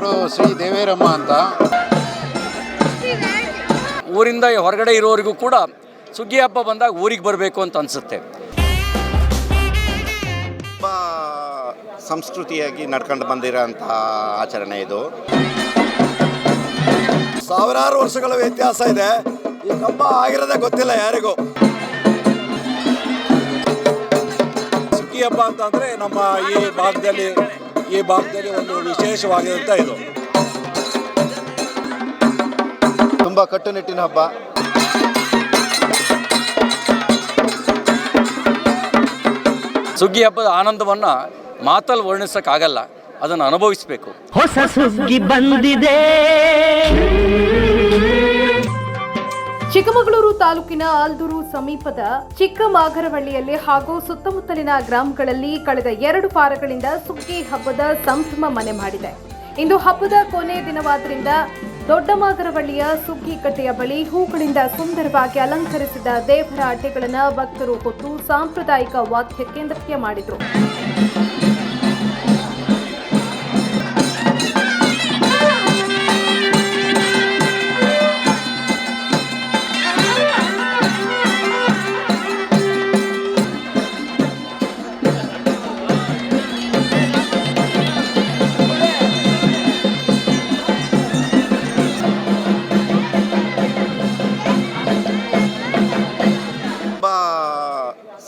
ಹೆಸರು ಶ್ರೀ ದೇವೇರಮ್ಮ ಅಂತ. ಊರಿಂದ ಹೊರಗಡೆ ಇರೋರಿಗೂ ಕೂಡ ಸುಗ್ಗಿ ಹಬ್ಬ ಬಂದಾಗ ಊರಿಗೆ ಬರಬೇಕು ಅಂತ ಅನಿಸುತ್ತೆ. ತುಂಬ ಸಂಸ್ಕೃತಿಯಾಗಿ ನಡ್ಕೊಂಡು ಬಂದಿರೋಂಥ ಆಚರಣೆ ಇದು. ಸಾವಿರಾರು ವರ್ಷಗಳ ವ್ಯತ್ಯಾಸ ಇದೆ. ಈ ಹಬ್ಬ ಆಗಿರೋದೇ ಗೊತ್ತಿಲ್ಲ ಯಾರಿಗೂ. ಸುಗ್ಗಿ ಹಬ್ಬ ಅಂತಂದರೆ ನಮ್ಮ ಈ ಭಾಗದಲ್ಲಿ ಈ ಭಾಗದಲ್ಲಿ ಒಂದು ವಿಶೇಷವಾಗಿರುತ್ತ ಇದು. ತುಂಬ ಕಟ್ಟುನಿಟ್ಟಿನ ಹಬ್ಬ. ಸುಗ್ಗಿ ಹಬ್ಬದ ಆನಂದವನ್ನ ಮಾತಲ್ಲಿ ವರ್ಣಿಸೋಕ್ಕಾಗಲ್ಲ ಅದನ್ನು ಅನುಭವಿಸಬೇಕು. ಹೊಸ ಸುಗ್ಗಿ ಬಂದಿದೆ. ಚಿಕ್ಕಮಗಳೂರು ತಾಲೂಕಿನ ಆಲ್ದೂರು ಸಮೀಪದ ಚಿಕ್ಕಮಾಗರವಳ್ಳಿಯಲ್ಲಿ ಹಾಗೂ ಸುತ್ತಮುತ್ತಲಿನ ಗ್ರಾಮಗಳಲ್ಲಿ ಕಳೆದ ಎರಡು ವಾರಗಳಿಂದ ಸುಗ್ಗಿ ಹಬ್ಬದ ಸಂಭ್ರಮ ಮನೆ ಮಾಡಿದೆ. ಇಂದು ಹಬ್ಬದ ಕೊನೆ ದಿನವಾದ್ದರಿಂದ ದೊಡ್ಡಮಾಗರವಳ್ಳಿಯ ಸುಗ್ಗಿ ಕಟ್ಟೆಯ ಬಳಿ ಹೂಗಳಿಂದ ಸುಂದರವಾಗಿ ಅಲಂಕರಿಸಿದ ದೇವರ ಅಡ್ಡೆಗಳನ್ನು ಭಕ್ತರು ಹೊತ್ತು ಸಾಂಪ್ರದಾಯಿಕ ವಾದ್ಯಕ್ಕೆ ನೃತ್ಯ ಮಾಡಿದರು.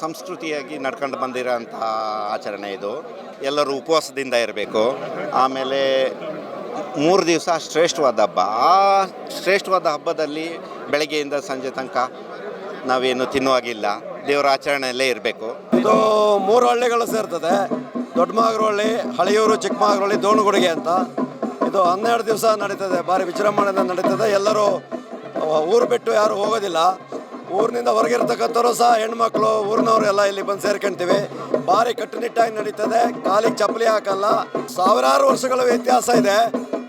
ಸಂಸ್ಕೃತಿಯಾಗಿ ನಡ್ಕೊಂಡು ಬಂದಿರೋಂಥ ಆಚರಣೆ ಇದು. ಎಲ್ಲರೂ ಉಪವಾಸದಿಂದ ಇರಬೇಕು. ಆಮೇಲೆ ಮೂರು ದಿವಸ ಶ್ರೇಷ್ಠವಾದ ಹಬ್ಬ. ಆ ಶ್ರೇಷ್ಠವಾದ ಹಬ್ಬದಲ್ಲಿ ಬೆಳಗ್ಗೆಯಿಂದ ಸಂಜೆ ತನಕ ನಾವೇನು ತಿನ್ನುವಾಗಿಲ್ಲ. ದೇವರ ಆಚರಣೆಯಲ್ಲೇ ಇರಬೇಕು. ಇದು ಮೂರು ಹಳ್ಳಿಗಳು ಸೇರ್ತದೆ. ದೊಡ್ಡಮಾಗರಹಳ್ಳಿ, ಹಳೆಯೂರು, ಚಿಕ್ಕಮಾಗರಹಳ್ಳಿ ದೋಣಗುಡಿಗೆ ಅಂತ. ಇದು ಹನ್ನೆರಡು ದಿವಸ ನಡೀತದೆ. ಭಾರಿ ವಿಜೃಂಭಣೆಯಿಂದ ನಡೀತದೆ. ಎಲ್ಲರೂ ಊರು ಬಿಟ್ಟು ಯಾರು ಹೋಗೋದಿಲ್ಲ. ಊರಿನಿಂದ ಹೊರಗಿರ್ತಕ್ಕಂಥವ್ರು ಸಹ ಹೆಣ್ಮಕ್ಳು, ಊರಿನವರು ಎಲ್ಲ ಇಲ್ಲಿ ಬಂದು ಸೇರ್ಕೊಂತೀವಿ. ಭಾರಿ ಕಟ್ಟುನಿಟ್ಟಾಗಿ ನಡೀತದೆ. ಕಾಲಿಗೆ ಚಪ್ಪಲಿ ಹಾಕಲ್ಲ. ಸಾವಿರಾರು ವರ್ಷಗಳ ವ್ಯತ್ಯಾಸ ಇದೆ.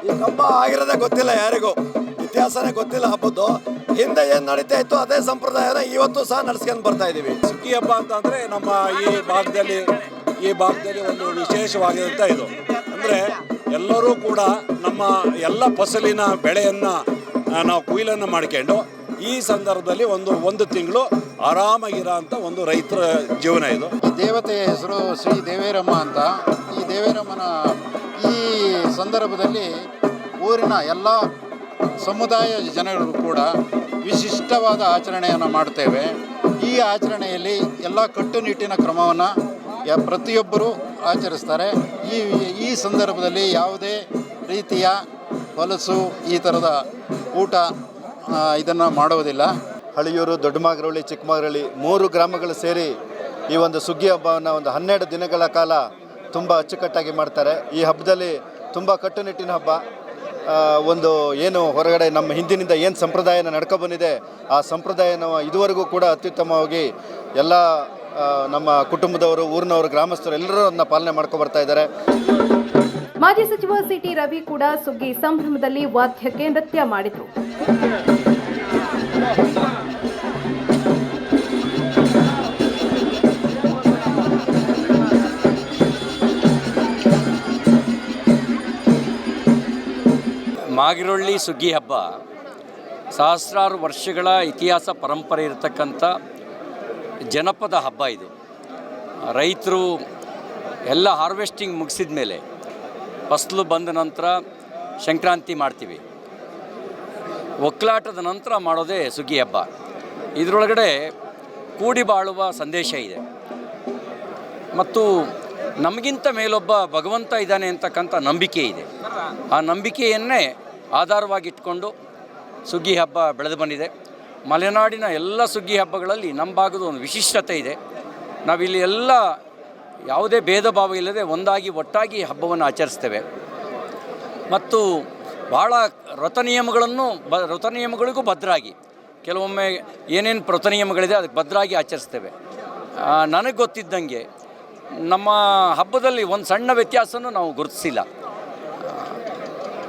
ಈ ಕಂಬ ಆಗಿರೋದೇ ಗೊತ್ತಿಲ್ಲ ಯಾರಿಗೂ. ಇತಿಹಾಸನೇ ಗೊತ್ತಿಲ್ಲ ಹಬ್ಬದ್ದು. ಹಿಂದೆ ಏನು ನಡೀತಾ ಇತ್ತು, ಅದೇ ಸಂಪ್ರದಾಯನ ಇವತ್ತು ಸಹ ನಡ್ಸ್ಕೊಂಡು ಬರ್ತಾ ಇದೀವಿ. ಸುಗ್ಗಿ ಹಬ್ಬ ಅಂತಂದ್ರೆ ನಮ್ಮ ಈ ಭಾಗದಲ್ಲಿ ಈ ಭಾಗದಲ್ಲಿ ಒಂದು ವಿಶೇಷವಾಗಿರುತ್ತ ಇದು. ಅಂದ್ರೆ ಎಲ್ಲರೂ ಕೂಡ ನಮ್ಮ ಎಲ್ಲ ಫಸಲಿನ ಬೆಳೆಯನ್ನ ನಾವು ಕೊಯ್ಲನ್ನು ಮಾಡ್ಕೊಂಡು ಈ ಸಂದರ್ಭದಲ್ಲಿ ಒಂದು ಒಂದು ತಿಂಗಳು ಆರಾಮಾಗಿರೋ ಅಂತ ಒಂದು ರೈತರ ಜೀವನ ಇದು. ಈ ದೇವತೆಯ ಹೆಸರು ಶ್ರೀ ದೇವೇರಮ್ಮ ಅಂತ. ಈ ದೇವೇರಮ್ಮನ ಈ ಸಂದರ್ಭದಲ್ಲಿ ಊರಿನ ಎಲ್ಲ ಸಮುದಾಯ ಜನಗಳು ಕೂಡ ವಿಶಿಷ್ಟವಾದ ಆಚರಣೆಯನ್ನು ಮಾಡ್ತೇವೆ. ಈ ಆಚರಣೆಯಲ್ಲಿ ಎಲ್ಲ ಕಟ್ಟುನಿಟ್ಟಿನ ಕ್ರಮವನ್ನು ಪ್ರತಿಯೊಬ್ಬರು ಆಚರಿಸ್ತಾರೆ. ಈ ಈ ಸಂದರ್ಭದಲ್ಲಿ ಯಾವುದೇ ರೀತಿಯ ಹೊಲಸು ಈ ಥರದ ಊಟ ಇದನ್ನು ಮಾಡುವುದಿಲ್ಲ. ಹಳಿಯೂರು, ದೊಡ್ಡಮಾಗರಹಳ್ಳಿ, ಚಿಕ್ಕಮಗರಹಳ್ಳಿ ಮೂರು ಗ್ರಾಮಗಳು ಸೇರಿ ಈ ಒಂದು ಸುಗ್ಗಿ ಹಬ್ಬವನ್ನು ಒಂದು ಹನ್ನೆರಡು ದಿನಗಳ ಕಾಲ ತುಂಬ ಅಚ್ಚುಕಟ್ಟಾಗಿ ಮಾಡ್ತಾರೆ. ಈ ಹಬ್ಬದಲ್ಲಿ ತುಂಬ ಕಟ್ಟುನಿಟ್ಟಿನ ಹಬ್ಬ. ಒಂದು ಏನು ಹೊರಗಡೆ ನಮ್ಮ ಹಿಂದಿನಿಂದ ಏನು ಸಂಪ್ರದಾಯನ ನಡ್ಕೊ ಬಂದಿದೆ, ಆ ಸಂಪ್ರದಾಯನ ಇದುವರೆಗೂ ಕೂಡ ಅತ್ಯುತ್ತಮವಾಗಿ ಎಲ್ಲ ನಮ್ಮ ಕುಟುಂಬದವರು, ಊರಿನವರು, ಗ್ರಾಮಸ್ಥರು ಎಲ್ಲರೂ ಅದನ್ನ ಪಾಲನೆ ಮಾಡ್ಕೊಬರ್ತಾ ಇದ್ದಾರೆ. ಮಾಜಿ ಸಚಿವ ಸಿಟಿ ರವಿ ಕೂಡ ಸುಗ್ಗಿ ಸಂಭ್ರಮದಲ್ಲಿ ವಾದ್ಯಕ್ಕೆ ನೃತ್ಯ ಮಾಡಿದರು. ಮಾಗಿರೊಳ್ಳಿ ಸುಗ್ಗಿ ಹಬ್ಬ ಸಹಸ್ರಾರು ವರ್ಷಗಳ ಇತಿಹಾಸ ಪರಂಪರೆ ಇರತಕ್ಕಂಥ ಜನಪದ ಹಬ್ಬ ಇದು. ರೈತರು ಎಲ್ಲ ಹಾರ್ವೆಸ್ಟಿಂಗ್ ಮುಗಿಸಿದ ಮೇಲೆ ಫಸಲು ಬಂದ ನಂತರ ಸಂಕ್ರಾಂತಿ ಮಾಡ್ತೀವಿ. ಒಕ್ಕಲಾಟದ ನಂತರ ಮಾಡೋದೇ ಸುಗ್ಗಿ ಹಬ್ಬ. ಇದರೊಳಗಡೆ ಕೂಡಿ ಬಾಳುವ ಸಂದೇಶ ಇದೆ. ಮತ್ತು ನಮಗಿಂತ ಮೇಲೊಬ್ಬ ಭಗವಂತ ಇದ್ದಾನೆ ಅಂತಕ್ಕಂಥ ನಂಬಿಕೆ ಇದೆ. ಆ ನಂಬಿಕೆಯನ್ನೇ ಆಧಾರವಾಗಿಟ್ಕೊಂಡು ಸುಗ್ಗಿ ಹಬ್ಬ ಬೆಳೆದು ಬಂದಿದೆ. ಮಲೆನಾಡಿನ ಎಲ್ಲ ಸುಗ್ಗಿ ಹಬ್ಬಗಳಲ್ಲಿ ನಮ್ಮ ಭಾಗದ ಒಂದು ವಿಶಿಷ್ಟತೆ ಇದೆ. ನಾವಿಲ್ಲಿ ಎಲ್ಲ ಯಾವುದೇ ಭೇದ ಭಾವ ಇಲ್ಲದೆ ಒಂದಾಗಿ ಒಟ್ಟಾಗಿ ಹಬ್ಬವನ್ನು ಆಚರಿಸ್ತೇವೆ. ಮತ್ತು ಭಾಳ ವ್ರತ ನಿಯಮಗಳನ್ನು ಬ ವ್ರತ ನಿಯಮಗಳಿಗೂ ಭದ್ರಾಗಿ. ಕೆಲವೊಮ್ಮೆ ಏನೇನು ವ್ರತ ನಿಯಮಗಳಿದೆ ಅದಕ್ಕೆ ಭದ್ರಾಗಿ ಆಚರಿಸ್ತೇವೆ. ನನಗೆ ಗೊತ್ತಿದ್ದಂಗೆ ನಮ್ಮ ಹಬ್ಬದಲ್ಲಿ ಒಂದು ಸಣ್ಣ ವ್ಯತ್ಯಾಸನೂ ನಾವು ಗುರುತಿಸಿಲ್ಲ.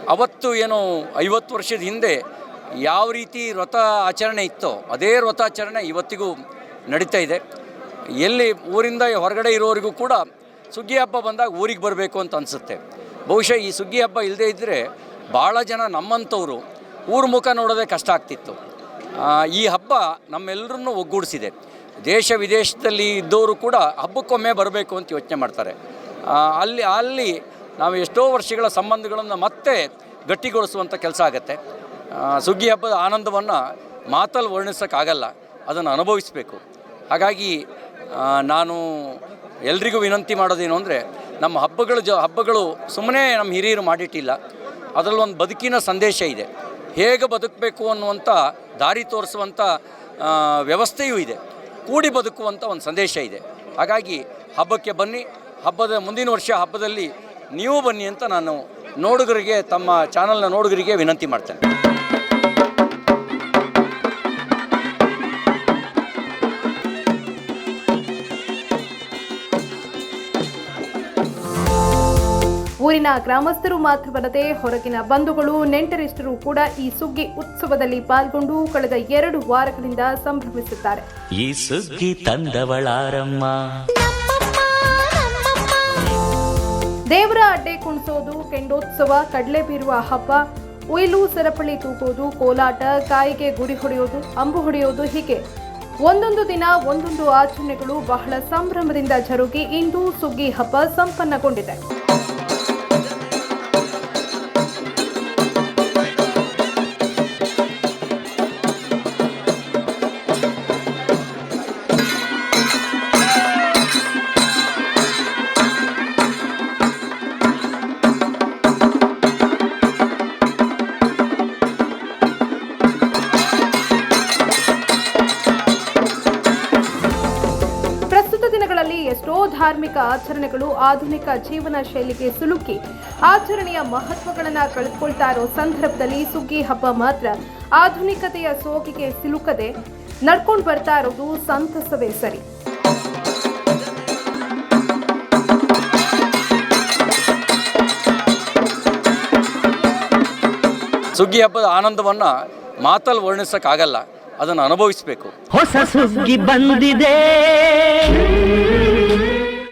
ಅವತ್ತು ಏನು ಐವತ್ತು ವರ್ಷದ ಹಿಂದೆ ಯಾವ ರೀತಿ ವ್ರತ ಆಚರಣೆ ಇತ್ತೋ ಅದೇ ವ್ರತಾಚರಣೆ ಇವತ್ತಿಗೂ ನಡೀತಾ ಇದೆ. ಎಲ್ಲಿ ಊರಿಂದ ಹೊರಗಡೆ ಇರೋರಿಗೂ ಕೂಡ ಸುಗ್ಗಿ ಹಬ್ಬ ಬಂದಾಗ ಊರಿಗೆ ಬರಬೇಕು ಅಂತ ಅನಿಸುತ್ತೆ. ಬಹುಶಃ ಈ ಸುಗ್ಗಿ ಹಬ್ಬ ಇಲ್ಲದೇ ಇದ್ದರೆ ಭಾಳ ಜನ ನಮ್ಮಂಥವರು ಊರ ಮುಖ ನೋಡೋದೇ ಕಷ್ಟ ಆಗ್ತಿತ್ತು. ಈ ಹಬ್ಬ ನಮ್ಮೆಲ್ಲರನ್ನೂ ಒಗ್ಗೂಡಿಸಿದೆ. ದೇಶ ವಿದೇಶದಲ್ಲಿ ಇದ್ದವರು ಕೂಡ ಹಬ್ಬಕ್ಕೊಮ್ಮೆ ಬರಬೇಕು ಅಂತ ಯೋಚನೆ ಮಾಡ್ತಾರೆ. ಅಲ್ಲಿ ಅಲ್ಲಿ ನಾವು ಎಷ್ಟೋ ವರ್ಷಗಳ ಸಂಬಂಧಗಳನ್ನು ಮತ್ತೆ ಗಟ್ಟಿಗೊಳಿಸುವಂಥ ಕೆಲಸ ಆಗುತ್ತೆ. ಸುಗ್ಗಿ ಹಬ್ಬದ ಆನಂದವನ್ನು ಮಾತಲ್ಲಿ ವರ್ಣಿಸೋಕ್ಕಾಗಲ್ಲ. ಅದನ್ನು ಅನುಭವಿಸಬೇಕು. ಹಾಗಾಗಿ ನಾನು ಎಲ್ರಿಗೂ ವಿನಂತಿ ಮಾಡೋದೇನು ಅಂದರೆ, ನಮ್ಮ ಹಬ್ಬಗಳು ಜ, ಹಬ್ಬಗಳು ಸುಮ್ಮನೆ ನಮ್ಮ ಹಿರಿಯರು ಮಾಡಿಟ್ಟಿಲ್ಲ. ಅದರಲ್ಲಿ ಒಂದು ಬದುಕಿನ ಸಂದೇಶ ಇದೆ. ಹೇಗೆ ಬದುಕಬೇಕು ಅನ್ನುವಂಥ, ದಾರಿ ತೋರಿಸುವಂಥ ವ್ಯವಸ್ಥೆಯೂ ಇದೆ. ಕೂಡಿ ಬದುಕುವಂಥ ಒಂದು ಸಂದೇಶ ಇದೆ. ಹಾಗಾಗಿ ಹಬ್ಬಕ್ಕೆ ಬನ್ನಿ. ಹಬ್ಬದ ಮುಂದಿನ ವರ್ಷ ಹಬ್ಬದಲ್ಲಿ ನೀವು ಬನ್ನಿ ಅಂತ ನಾನು ನೋಡುಗರಿಗೆ, ತಮ್ಮ ಚಾನಲ್ನ ನೋಡುಗರಿಗೆ ವಿನಂತಿ ಮಾಡ್ತೇನೆ. ಊರಿನ ಗ್ರಾಮಸ್ಥರು ಮಾತ್ರವಲ್ಲದೆ ಹೊರಗಿನ ಬಂಧುಗಳು ನೆಂಟರಿಷ್ಟರು ಕೂಡ ಈ ಸುಗ್ಗಿ ಉತ್ಸವದಲ್ಲಿ ಪಾಲ್ಗೊಂಡು ಕಳೆದ ಎರಡು ವಾರಗಳಿಂದ ಸಂಭ್ರಮಿಸುತ್ತಾರೆ. ಈ ಸುಗ್ಗಿ ತಂದವಳಾರಮ್ಮ ದೇವರ ಅಡ್ಡೆ ಕುಣಿಸೋದು ಕೆಂಡೋತ್ಸವ ಕಡಲೆ ಬೀರುವ ಹಬ್ಬ ಉಯಿಲು ಸರಪಳಿ ತೂಕೋದು ಕೋಲಾಟ ಕಾಯಿಗೆ ಗುಡಿ ಹೊಡೆಯೋದು ಅಂಬು ಹೊಡೆಯೋದು ಹೀಗೆ. ಒಂದೊಂದು ದಿನ ಒಂದೊಂದು ಆಚರಣೆಗಳು ಬಹಳ ಸಂಭ್ರಮದಿಂದ ಜರುಗಿ ಇಂದು ಸುಗ್ಗಿ ಹಬ್ಬ ಸಂಪನ್ನಗೊಂಡಿದೆ. ಆಚರಣೆಗಳು ಆಧುನಿಕ ಜೀವನ ಶೈಲಿಗೆ ಸಿಲುಕಿ ಆಚರಣೆಯ ಮಹತ್ವಗಳನ್ನು ಕಳೆದುಕೊಳ್ತಾ ಇರೋ ಸಂದರ್ಭದಲ್ಲಿ ಸುಗ್ಗಿ ಹಬ್ಬ ಮಾತ್ರ ಆಧುನಿಕತೆಯ ಸೋಗಿಗೆ ಸಿಲುಕದೆ ನಡ್ಕೊಂಡು ಬರ್ತಾ ಇರೋದು ಸಂತಸವೇ ಸರಿ. ಸುಗ್ಗಿ ಹಬ್ಬದ ಆನಂದವನ್ನ ಮಾತಲ್ಲಿ ವರ್ಣಿಸೋಕ್ಕಾಗಲ್ಲ ಅದನ್ನು ಅನುಭವಿಸಬೇಕು. ಹೊಸ ಸುಗ್ಗಿ ಬಂದಿದೆ.